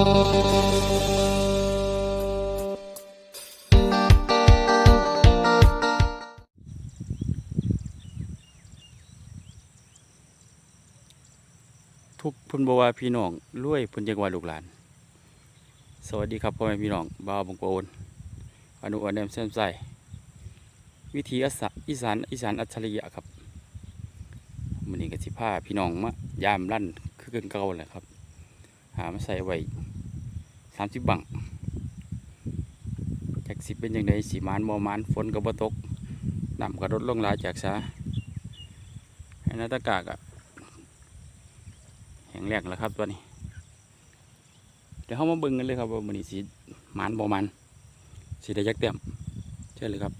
ทุกพุนบวาพี่น้องรวยพุนจังหวัดลูกหลาน สวัสดีครับพ่อแม่พี่น้องบ่าวบงโกนอนุอันเดมเส้นใสวิธีอสาอีสานอีสานอัจฉริยะครับมันนี้ก็สิพาพี่น้องมายามลั่นคือเกินเก่าแหละครับ หามาใส่ไว้ สามสิบบังจากสิเป็นยังไงสีมานมอมานฝนก็บ่ตกน้ำก็ลดลงหลายจากซาให้นาตากากอะแห่งแรกแล้วครับตัวนี้ เดี๋ยวเขามาบึงกันเลยครับว่ามันสีมันบอมันสีได้ยักเต็มเชิญเลยครับ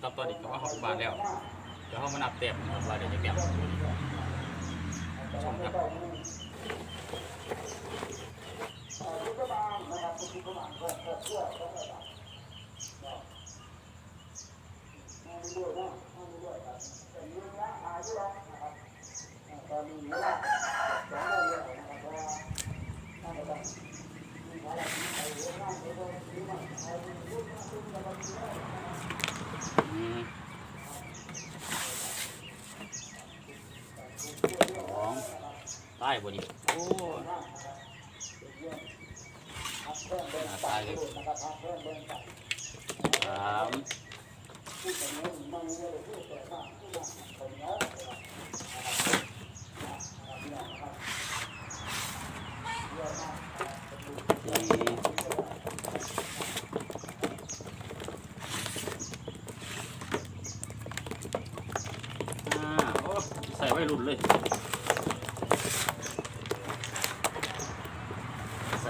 ครับตอนนี้ก็ว่าเขาบ้านแล้วเดี๋ยวเขามานับเต็มนะครับว่าเดี๋ยวจะเก็บชมครับอืมส องใต้บดีโอ้หน้าตายเลยสามสี่ห้าโอ้ใส่ไว้รุ่นเลย ใส่ไว้รุ่นใส่ไว้รุ่นโอ้เอ็ดใส่ไว้รุ่นด้วย ไอ้ปุ๋ย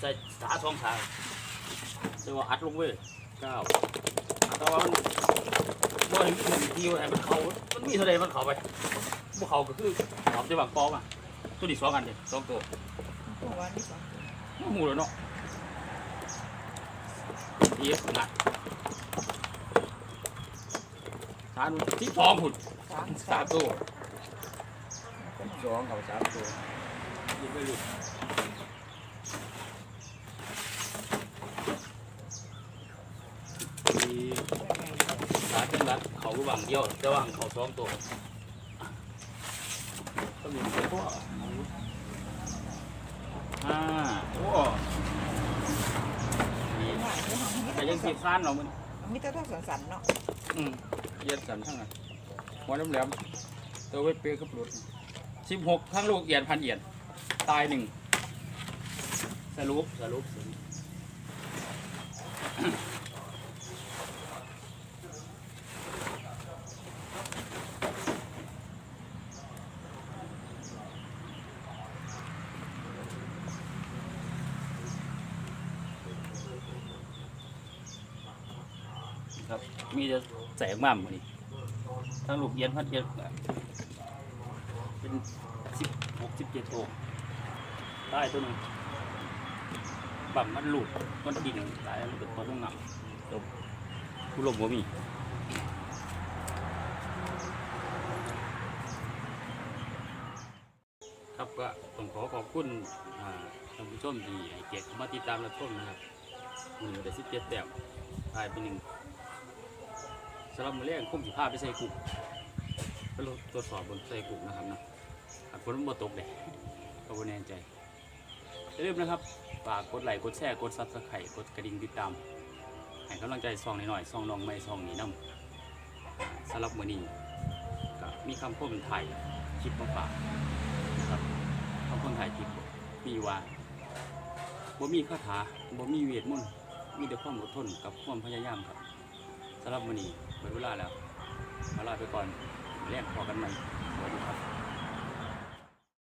ใส่ขาสองขา ใส่ว่าอัดลงเว้ยเก้าแต่ว่ามันบ่เห็นมีหนึ่งทีไอ้มันเขามันมีเท่าไรมันเขาไปพวกเขาก็คือหอมจะบางปอมอะตัวนี้สองอันเด็สองตัวตัววันที่สองไม่หมูแล้วเนาะดีขนาดทานที่สองหุ่นสามสามตัวสองเขาสามตัวยิงไม่หลุดดี สาจั งหวัดเขางเดียวจะหวังเขาสองตัวก็มีพวกอ่าโอ้นี่แต่ยังสิบสั้นเนาะมันมีแต่ต้องสันๆเนาะอืมเย็นสันทั้งนั้นหัวน้ำแหลมตัวเวทเปีย์กับหลุดสิบหกทั้งลูกเอียนพันเอียนตายหนึ่งสรุปสรุปสรุป ครับ มีแต่แสงมั่มนี่ทั้งลูกเอียนพันเอียนเป็นสิบหกสิบเจ็ดตัวตายตัวหนึ่งบั่มมันหลุดมันดิ่งตายมันเป็นตัวต้องงำจบผู้ลมบ่มีครับก็ต้องขอขอบคุณท่านผู้ชมที่เกียรติมาติดตามรับชมนะครับหนึ่งเดือนสิบเจ็ดแต้มตายไปหนึ่งำหรับมือแรกคุ้มสิพาไปใส่กุกไปตรวจสอบบนใส่กุกนะครับนะหากฝนมับ่ตกเลยก็บ่แน่ใจอย่าลืมนะครับฝากกดไลค์กดแชร์กดซับสไครต์กดกระดิ่งติดตามให้กำลังใจซองหน่อยๆซองน้องไม่ซองนี้นำสำหรับมือนี้ก็มีคำพูดเป็นไทยคลิปมาฝากนะครับเขาคนถ่ายคลิปมีว่าบ่มีคาถาบ่มีเวทมนต์มีแต่ความอดทนกับความพยายามครับสำหรับมือนี้ เปิดเวลาแล้วขอลาไปก่อนเรียกพอกันใหม่สวัสดีครับ